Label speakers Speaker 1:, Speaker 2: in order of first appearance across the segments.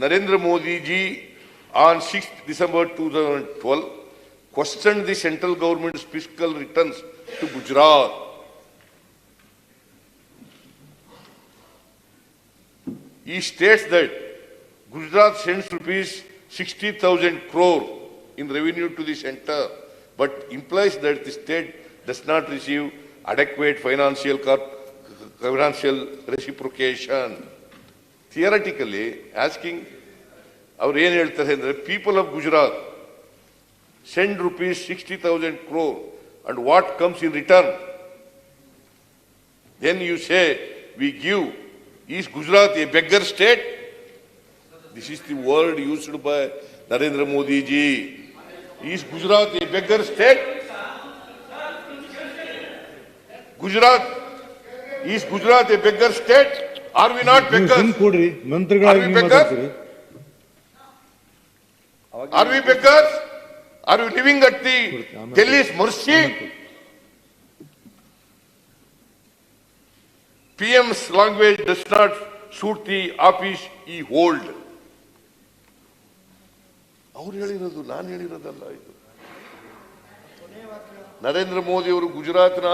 Speaker 1: Narendra Modi ji on 6th December 2012 questioned the central government's fiscal returns to Gujarat. He states that Gujarat sends rupees 60,000 crore in revenue to the center, but implies that the state does not receive adequate financial financial reciprocation. Theoretically asking ಅವ್ರು ಏನು ಹೇಳ್ತಾರೆ ಅಂದರೆ people of Gujarat send rupees sixty thousand crore and what comes in return then you say we give is Gujarat a beggar state this is the word used by Narendra Modi ji is Gujarat a beggar state Gujarat is Gujarat a beggar state are
Speaker 2: we
Speaker 1: not
Speaker 2: beggar ಕೊಡ್ರಿ ಮಂತ್ರಿಗಳು
Speaker 1: are we
Speaker 2: beggar
Speaker 1: are we living at the Delhi's mercy P M's language does not suit the office I hold ಅವ್ರು ಹೇಳಿರೋದು ನಾನು ಹೇಳಿರೋದಲ್ಲ ಇದು. ನರೇಂದ್ರ ಮೋದಿ ಅವರು ಗುಜರಾತ್ನ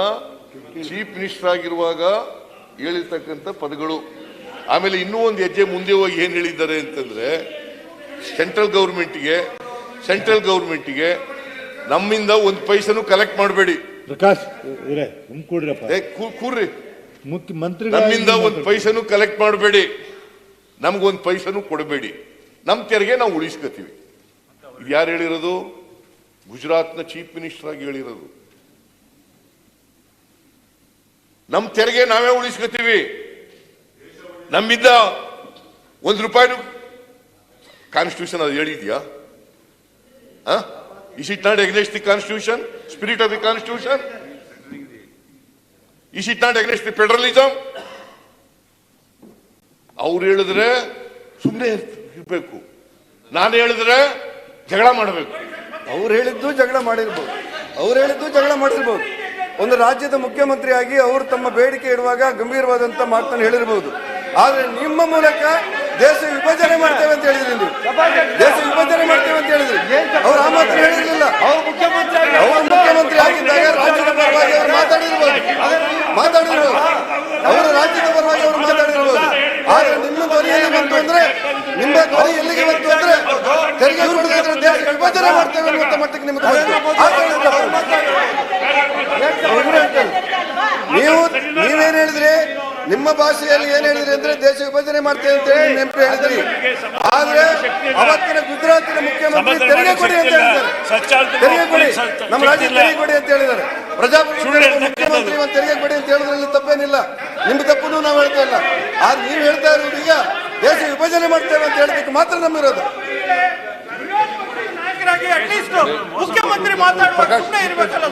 Speaker 1: chief minister ಆಗಿರುವಾಗ ಹೇಳಿರ್ತಕ್ಕಂಥ ಪದಗಳು. ಆಮೇಲೆ ಇನ್ನೂ ಒಂದು ಹೆಜ್ಜೆ ಮುಂದೆ ಹೋಗಿ ಏನು ಹೇಳಿದ್ದಾರೆ ಅಂತಂದ್ರೆ ಸೆಂಟ್ರಲ್ ಗೌರ್ಮೆಂಟ್ಗೆ ಸೆಂಟ್ರಲ್ ಗೌರ್ಮೆಂಟ್ಗೆ ನಮ್ಮಿಂದ ಒಂದು ಪೈಸನು ಕಲೆಕ್ಟ್ ಮಾಡಬೇಡಿ.
Speaker 2: ಪ್ರಕಾಶ್
Speaker 1: ಕೂರ್ರಿ.
Speaker 2: ಮುಖ್ಯ ಮಂತ್ರಿಗಳಾಗಿ
Speaker 1: ನಮ್ಮಿಂದ ಒಂದು. ಪೈಸನು ಕಲೆಕ್ಟ್ ಮಾಡಬೇಡಿ. ನಮ್ಗೊಂದು ಪೈಸನು ಕೊಡಬೇಡಿ. ನಮ್ಮ ತೆರಿಗೆ ನಾವು ಉಳಿಸ್ಕೊತೀವಿ. ಯಾರು ಹೇಳಿರೋದು? ಗುಜರಾತ್ನ ಚೀಫ್ ಮಿನಿಸ್ಟರ್ ಆಗಿ ಹೇಳಿರೋದು. ನಮ್ಮ ತೆರಿಗೆ ನಾವೇ ಉಳಿಸ್ಕೊತೀವಿ. ನಮ್ಮಿಂದ ಒಂದು ರೂಪಾಯಿನು ಕಾನ್ಸ್ಟಿಟ್ಯೂಷನ್ ಅದು ಹೇಳಿದ್ಯಾ? Is it not against the constitution spirit of the constitution is it not against the federalism ಅವ್ರು ಹೇಳಿದ್ರೆ ಸುಮ್ಮನೆ ಇರಬೇಕು. ನಾನು ಹೇಳಿದ್ರೆ ಜಗಳ ಮಾಡಬೇಕು.
Speaker 3: ಅವ್ರು ಹೇಳಿದ್ದು ಜಗಳ ಮಾಡಿರ್ಬೋದು. ಅವ್ರು ಹೇಳಿದ್ದು ಜಗಳ ಮಾಡಿರ್ಬೋದು ಒಂದು ರಾಜ್ಯದ ಮುಖ್ಯಮಂತ್ರಿಯಾಗಿ ಅವರು ತಮ್ಮ ಬೇಡಿಕೆ ಇಡುವಾಗ ಗಂಭೀರವಾದಂತಹ ಮಾತನ್ನು ಹೇಳಿರಬಹುದು. ಆದ್ರೆ ನಿಮ್ಮ ಮೂಲಕ ದೇಶ ವಿಭಜನೆ ಮಾಡ್ತೇವೆ ಅಂತ ಹೇಳಿದ್ರಿ ನೀವು. ದೇಶ ವಿಭಜನೆ ಮಾಡ್ತೇವೆ ಅಂತ ಹೇಳಿದ್ರಿ. ಅವ್ರು ಆ ಮಾತ್ರ ಹೇಳಿರಲಿಲ್ಲ.
Speaker 4: ಅವ್ರು ಮುಖ್ಯಮಂತ್ರಿ
Speaker 3: ಅವರು ಮುಖ್ಯಮಂತ್ರಿ ಆಗಿದ್ದಾಗ ರಾಜ್ಯದ ಪರವಾಗಿ ಅವರು ಮಾತಾಡಿರ್ಬೋದು. ಮಾತಾಡಿರ್ಬೋದು. ಅವರು ರಾಜ್ಯದ ಪರವಾಗಿ ಅವರು ಮಾತಾಡಿರ್ಬೋದು. ಆದ್ರೆ ನಿಮ್ಮ ಧ್ವನಿಯಲ್ಲಿ ಬಂತು ಅಂದ್ರೆ ನಿಮ್ಮ ಧ್ವನಿ ಎಲ್ಲಿಗೆ ಬಂತು ಅಂದ್ರೆ ತೆರಿಗೆ ದೇಶ ವಿಭಜನೆ ಮಾಡ್ತೇವೆ ಅನ್ನುವಂತ ಮಟ್ಟಕ್ಕೆ ನಿಮಗೆ ಬಂತು. ಆಗ ಹೇಳಿದ್ರು ಅವ್ರು ಹೇಳ್ತಾರೆ. ನೀವು ನೀವೇನ್ ಹೇಳಿದ್ರಿ? ನಿಮ್ಮ ಭಾಷೆಯಲ್ಲಿ ಏನ್ ಹೇಳಿದ್ರಿ ಅಂದ್ರೆ ದೇಶ ವಿಭಜನೆ ಮಾಡ್ತೇವೆ ಅಂತ ಹೇಳಿ ನೆನಪು ಹೇಳಿದ್ರಿ. ಆದ್ರೆ ಅವತ್ತಿನ ಗುಜರಾತಿನ ಮುಖ್ಯಮಂತ್ರಿ ತೆರಿಗೆ ಕೊಡಿ ಅಂತ ಹೇಳಿದ್ದಾರೆ. ತೆರಿಗೆ ಕೊಡಿ. ನಮ್ಮ ರಾಜ್ಯ ತೆರಿಗೆ ಕೊಡಿ ಅಂತ ಹೇಳಿದ್ದಾರೆ. ಪ್ರಜಾಪ್ರಭುತ್ವ ಮುಖ್ಯಮಂತ್ರಿ ಒಂದು ತೆರಿಗೆ ಕೊಡಿ ಅಂತ ಹೇಳಿದ್ರಲ್ಲಿ ತಪ್ಪೇನಿಲ್ಲ. ನಿಮ್ಮ ತಪ್ಪನ್ನು ನಾವು ಹೇಳ್ತಾ ಇಲ್ಲ. ಆದ್ರೆ ನೀವು ಹೇಳ್ತಾ ಇರೋದು ಈಗ ದೇಶ ವಿಭಜನೆ ಮಾಡ್ತೇವೆ ಅಂತ ಹೇಳೋದಕ್ಕೆ ಮಾತ್ರ ನಮ್ಮಿರೋದು.
Speaker 4: ಸುಮ್ಮನೆ ಇರ್ಬೇಕಲ್ಲ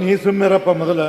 Speaker 2: ನೀ ಸುಮ್ಮಿರಪ್ಪ ಮೊದಲ.